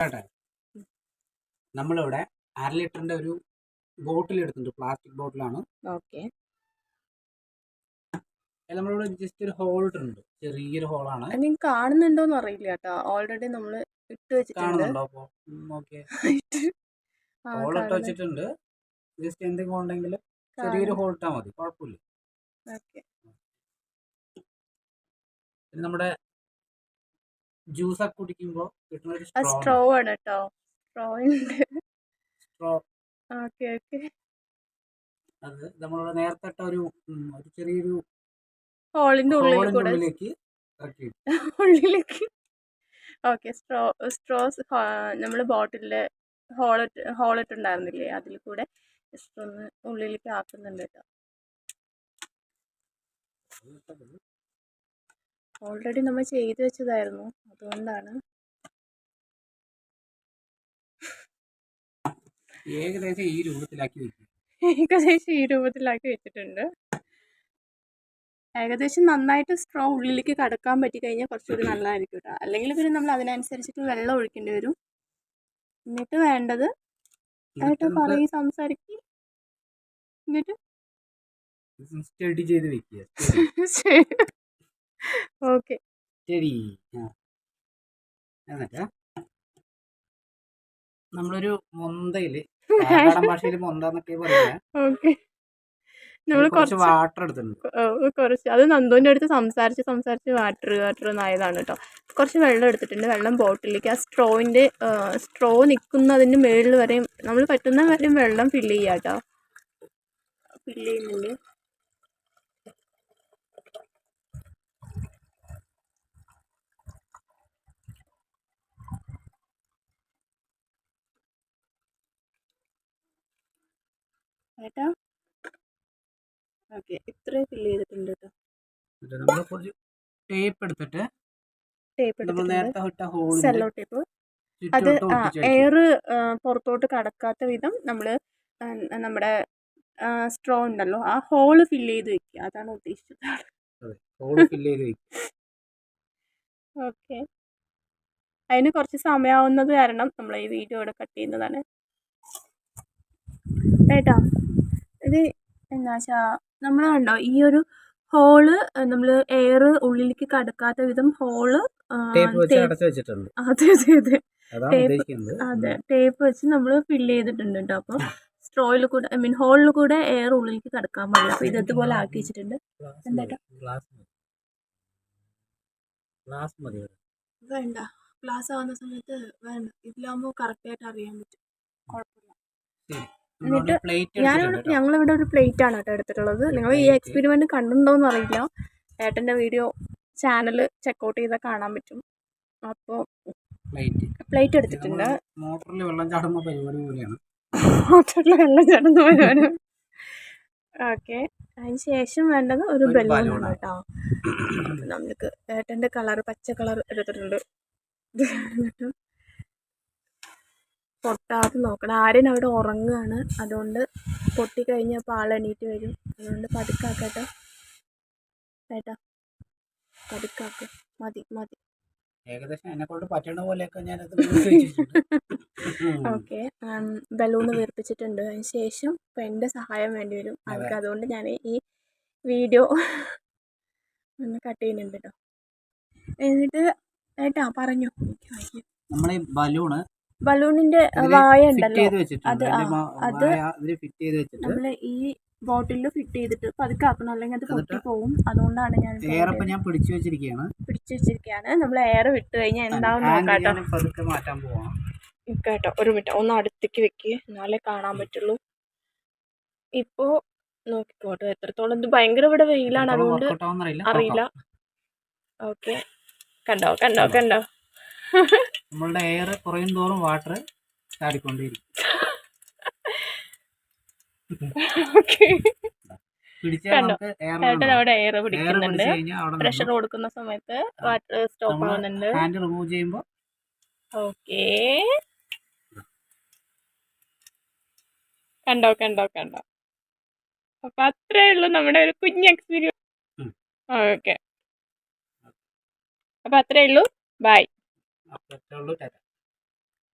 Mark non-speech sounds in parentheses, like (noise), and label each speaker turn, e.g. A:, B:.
A: കേട്ടെ നമ്മളിവിടെ അര ലിറ്ററിന്റെ ഒരു ബോട്ടിൽ എടുത്തിട്ടുണ്ട് പ്ലാസ്റ്റിക് ബോട്ടിലാണ്
B: ഓക്കെ
A: നമ്മളിവിടെ ജസ്റ്റ് ഒരു ഹോൾ ഉണ്ട് ചെറിയൊരു ഹോളാണ്
B: നിങ്ങൾക്ക് കാണുന്നുണ്ടോന്ന് അറിയില്ല കേട്ടോ. ഓൾറെഡി നമ്മൾ ഇട്ട് വെച്ചിട്ടുണ്ട്.
A: കാണുന്നുണ്ടോ? അപ്പൊ ഓക്കെ (laughs)
B: ആ,
A: ഹോൾ ഇട്ട്
B: കാണുന്നു.
A: വെച്ചിട്ടുണ്ട്. ജസ്റ്റ് എന്തെങ്കിലും ഉണ്ടെങ്കിൽ ചെറിയൊരു ഹോൾ ഇട്ടാൽ മതി കുഴപ്പമില്ല.
B: ഓക്കെ
A: പിന്നെ നമ്മുടെ ജ്യൂസ് ഒക്കെ കുടിക്കുമ്പോ കിട്ടുന്ന സ്ട്രോ
B: ആണ് കേട്ടോ സ്ട്രോ ഉണ്ട്.
A: സ്ട്രോ
B: ഓക്കെ ഓക്കെ
A: അത് നമ്മളിവിടെ നേരത്തെ ഇട്ട ഒരു ഒരു ചെറിയൊരു
B: ഹോളിന്റെ
A: ഉള്ളിലേക്ക് (laughs)
B: ഉള്ളിലേക്ക്. ഓക്കെ സ്ട്രോ സ്ട്രോസ് നമ്മൾ ബോട്ടിലിൽ ഹോളിട്ട് ഹോളിട്ടുണ്ടായിരുന്നില്ലേ അതിൽ കൂടെ ജസ്റ്റ് ഒന്ന് ഉള്ളിലേക്ക് ആക്കുന്നുണ്ട് കേട്ടോ ഓൾറെഡി നമ്മൾ ചെയ്ത് വെച്ചതായിരുന്നു. അതുകൊണ്ടാണ്.
A: ഏകദേശം ഈ രൂപത്തിലാക്കി
B: ഏകദേശം ഈ രൂപത്തിലാക്കി വെച്ചിട്ടുണ്ട്. ഏകദേശം നന്നായിട്ട് സ്ട്രോ ഉള്ളിലേക്ക് കടക്കാൻ പറ്റി കഴിഞ്ഞാൽ കുറച്ചുകൂടി നല്ലതായിരിക്കും കേട്ടോ. അല്ലെങ്കിൽ പിന്നെ നമ്മൾ അതിനനുസരിച്ചിട്ട് വെള്ളം ഒഴിക്കേണ്ടി വരും. എന്നിട്ട് വേണ്ടത് ആയിട്ട് പറയും സംസാരിക്കും. എന്നിട്ട്
A: സ്റ്റഡി ചെയ്ത് വെക്കുക (laughs)
B: ഓക്കെ.
A: ശരി. എന്നിട്ട് നമ്മളൊരു മൊന്തയിൽ ഭാഷയിൽ മൊന്ത എന്നൊക്കെ പറയാ
B: നമ്മൾ
A: കുറച്ച് വാട്ടർ എടുത്തിട്ടുണ്ട്.
B: കുറച്ച്. അത് നന്ദുവിന്റെ അടുത്ത് സംസാരിച്ച് സംസാരിച്ച് വാട്ടർ വാട്ടർ ആയതാണ് കേട്ടോ. കുറച്ച് വെള്ളം എടുത്തിട്ടുണ്ട്. വെള്ളം ബോട്ടിലേക്ക് ആ സ്ട്രോയിന്റെ സ്ട്രോ നിൽക്കുന്നതിന്റെ മുകളിൽ വരെയും നമ്മൾ പറ്റുന്ന വരെയും വെള്ളം ഫില്ല് ചെയ്യാട്ടോ. കേട്ടോ ഫില്ല് ചെയ്യുന്നുണ്ട്. ഏട്ടാ? ഓക്കെ ഇത്രയും ഫില്ല് ചെയ്തിട്ടുണ്ട് കേട്ടോ
A: നമ്മൾ കുറച്ച് ടേപ്പ് എടുത്തിട്ട്
B: ടേപ്പ്
A: നമ്മൾ നേരത്തെ ഇട്ട ഹോളിന്റെ
B: സെല്ലോ ടേപ്പ് അത് എയർ പുറത്തോട്ട് കടക്കാത്ത വിധം നമ്മൾ നമ്മുടെ സ്ട്രോ ഉണ്ടല്ലോ ആ ഹോൾ ഫില്ല് ചെയ്ത് വെക്കുക. അതാണ് ഉദ്ദേശിച്ചത്. (laughs) ഓക്കെ. അതിന് കുറച്ച് സമയമാവുന്നത് കാരണം നമ്മൾ ഈ വീഡിയോ ഇവിടെ കട്ട് ചെയ്യുന്നതാണ്. ഏട്ടാ ഇത് എന്താ വെച്ചാൽ നമ്മൾ കണ്ടോ ഈ ഒരു ഹോൾ നമ്മൾ എയർ ഉള്ളിലേക്ക് കടക്കാത്ത വിധം ഹോൾ
A: ടേപ്പ്
B: അതെ അതെ അതെ.
A: ഉദ്ദേശിക്കുന്നത്.
B: അതെ ടേപ്പ് വെച്ച് നമ്മൾ ഫില്ല് ചെയ്തിട്ടുണ്ട് കേട്ടോ. അപ്പോൾ സ്ട്രോയിൽ കൂടെ ഐ മീൻ ഹോളിൽ കൂടെ എയർ ഉള്ളിലേക്ക് കടക്കാൻ പാടില്ല. അപ്പോൾ ഇത് ഇതുപോലെ ആക്കി വെച്ചിട്ടുണ്ട്. എന്താ?
A: ഗ്ലാസ്
B: വേണ്ട. ക്ലാസ് ആവുന്ന സമയത്ത് വേണ്ട. കറക്റ്റ് കറക്റ്റായിട്ട് അറിയാൻ പറ്റും. കുഴപ്പമില്ല. എന്നിട്ട് ഞാനിവിടെ ഞങ്ങളിവിടെ ഒരു പ്ലേറ്റ് ആണ് കേട്ടോ എടുത്തിട്ടുള്ളത്. നിങ്ങൾ ഈ. എക്സ്പെരിമെന്റ് കണ്ടിട്ടുണ്ടോയെന്ന് അറിയില്ല. ഏട്ടന്റെ വീഡിയോ ചാനൽ ചെക്കൗട്ട് ചെയ്താൽ കാണാൻ പറ്റും. അപ്പോൾ
A: പ്ലേറ്റ്
B: എടുത്തിട്ടുണ്ട്.
A: മോട്ടറിൽ വെള്ളം ചാടുന്ന പരിപാടി പോലെയാണ്.
B: മോട്ടറിൽ വെള്ളം ചാടുന്ന പരിപാടി. ഓക്കെ. അതിന് ശേഷം വേണ്ടത് ഒരു
A: ബലൂണാണ്.
B: കേട്ടോ നമുക്ക് ഏട്ടന്റെ കളർ പച്ച കളർ എടുത്തിട്ടുണ്ട്. എന്നിട്ട് പൊട്ടാതെ നോക്കണം. ആര്യൻ അവിടെ ഉറങ്ങുകയാണ്. അതുകൊണ്ട് പൊട്ടി കഴിഞ്ഞപ്പോൾ ആൾ എണീറ്റ് വരും. അതുകൊണ്ട് പതുക്കാക്കട്ടെ. ഏട്ടാ പതുക്കാക്ക്. മതി മതി.
A: ഏകദേശം എന്നെ കൊണ്ട് പറ്റണ പോലെയൊക്കെ ഞാനത്. (laughs)
B: ഓക്കെ. ബലൂണ് വീർപ്പിച്ചിട്ടുണ്ട്. അതിന് ശേഷം ഇപ്പം എന്റെ സഹായം വേണ്ടി വരും. അവർക്ക് അതുകൊണ്ട് ഞാൻ ഈ വീഡിയോ ഒന്ന് കട്ട് ചെയ്യുന്നുണ്ട് കേട്ടോ. എന്നിട്ട് ഏട്ടാ പറഞ്ഞു.
A: നമ്മളെ ബലൂണ്
B: ബലൂണിന്റെ വായ ഉണ്ടല്ലോ. അത് നമ്മൾ ഈ ബോട്ടിലിൽ ഫിറ്റ് ചെയ്തിട്ട് പതുക്കെ ആക്കണം. അല്ലെങ്കിൽ അത്
A: പൊട്ടി
B: പോകും അതുകൊണ്ടാണ് ഞാൻ
A: ഞാൻ പിടിച്ചു വെച്ചിരിക്കുകയാണ്
B: പിടിച്ചു വെച്ചിരിക്കുകയാണ് നമ്മൾ എയർ വിട്ട് കഴിഞ്ഞാൽ എന്താവും നോക്കാട്ടോ കേട്ടോ. ഒരു മിനിറ്റ്. ഒന്ന് അടുത്തേക്ക് വെക്ക്. എന്നാലേ കാണാൻ പറ്റുള്ളൂ. ഇപ്പോ നോക്കിക്കോട്ടെ എത്രത്തോളം ഇത് ഭയങ്കര ഇവിടെ വെയിലാണ്. അതുകൊണ്ട് അറിയില്ല. ഓക്കെ. കണ്ടോ കണ്ടോ കണ്ടോ?
A: നമ്മളുടെ എയർ കുറയും തോറും വാട്ടർ ചാടിക്കൊണ്ടേയിരിക്കും.
B: അവിടെ എയർ പിടിക്കുന്നുണ്ട്. പ്രഷർ കൊടുക്കുന്ന സമയത്ത് വാട്ടർ സ്റ്റോപ്പ് ആവുന്നുണ്ട്.
A: ഹാൻഡ് റിമൂവ് ചെയ്യുമ്പോൾ
B: ഓക്കേ കണ്ടോ കണ്ടോ കണ്ടോ? അപ്പൊ അത്രേ ഉള്ളൂ നമ്മുടെ ഒരു കുഞ്ഞ് എക്സ്പീരിയൻസ്. ഓക്കെ അപ്പൊ അത്രേ ഉള്ളൂ. ബൈ
A: আপনারটা হলো টাকা